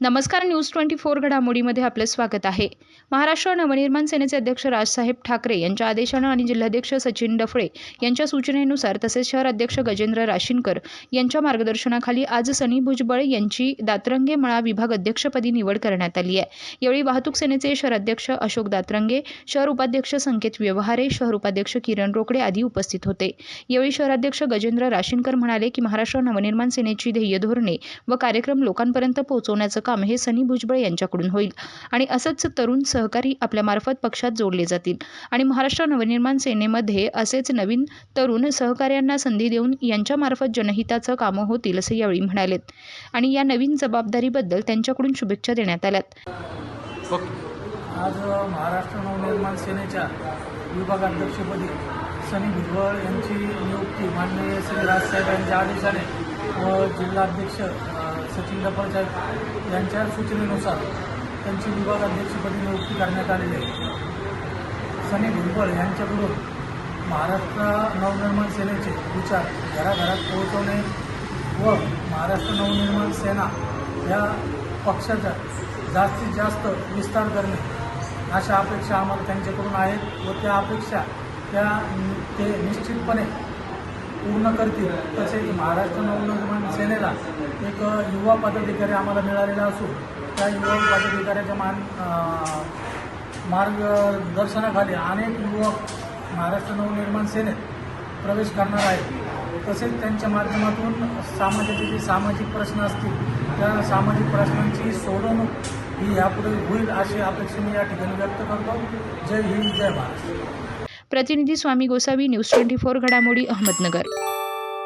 नमस्कार news twenty four घडामोडीमध्ये आपलं स्वागत आहे. महाराष्ट्र नवनिर्माण सेनेचे अध्यक्ष राजसाहेब ठाकरे यांच्या आदेशानं आणि जिल्हाध्यक्ष सचिन डफळे यांच्या सूचनेनुसार तसेच शहर अध्यक्ष गजेंद्र राशीनकर यांच्या मार्गदर्शनाखाली आज सनी भुजबळ यांची दातरंगे मळा विभाग अध्यक्षपदी निवड करण्यात आली आहे. यावेळी वाहतूक सेनेचे शहर अध्यक्ष अशोक दातरंगे शहर उपाध्यक्ष संकेत व्यवहारे शहर उपाध्यक्ष किरण रोकडे आदी उपस्थित होते. यावेळी शहराध्यक्ष गजेंद्र राशीनकर म्हणाले की महाराष्ट्र नवनिर्माण सेनेची ध्येय धोरणे व कार्यक्रम लोकांपर्यंत पोहोचवण्याचं काम हे सनी भुजबळ यांच्याकडून होईल. आणि असंच तरुण सहकारी आपल्यामार्फत पक्षात जोडले जातील. आणि महाराष्ट्र नवनिर्माण सेनेमध्ये असेच नवीन तरुण सहकार्यांना संधी देऊन यांच्यामार्फत जनहिताचं कामं होतील असे यावेळी म्हणालेत आणि या नवीन जबाबदारीबद्दल त्यांच्याकडून शुभेच्छा देण्यात आल्यात. आज महाराष्ट्र नवनिर्माण सेनेच्या विभागाध्यक्षपदी सनी भुजबळ यांची नियुक्ती माननीय श्री राजसाहेब यांच्या आदेशाने व जिल्हाध्यक्ष सचिन दपळ यांच्या सूचनेनुसार त्यांची विभागाध्यक्षपदी नियुक्ती करण्यात आलेली आहे. सनी भुजबळ यांच्याकडून महाराष्ट्र नवनिर्माण सेनेचे विचार घराघरात पोहोचवणे व महाराष्ट्र नवनिर्माण सेना या पक्षाचा जास्तीत जास्त विस्तार करणे अशा अपेक्षा आम्हाला त्यांच्याकडून आहेत व त्या अपेक्षा त्या ते निश्चितपणे पूर्ण करतील. तसेच महाराष्ट्र नवनिर्माण सेनेला एक युवा पदाधिकारी आम्हाला मिळालेला असून त्या युवा पदाधिकाऱ्याच्या मान मार्गदर्शनाखाली अनेक युवक महाराष्ट्र नवनिर्माण सेनेत प्रवेश करणार आहेत. तसेच त्यांच्या माध्यमातून समाजाचे जे सामाजिक प्रश्न असतील त्या सामाजिक प्रश्नांची सोडवणूक ही यापुढे होईल अशी अपेक्षा मी या ठिकाणी व्यक्त करतो. जय हिंद जय महाराष्ट्र. प्रतिनिधी Swami Gosavi news twenty four घडामोडी अहमदनगर.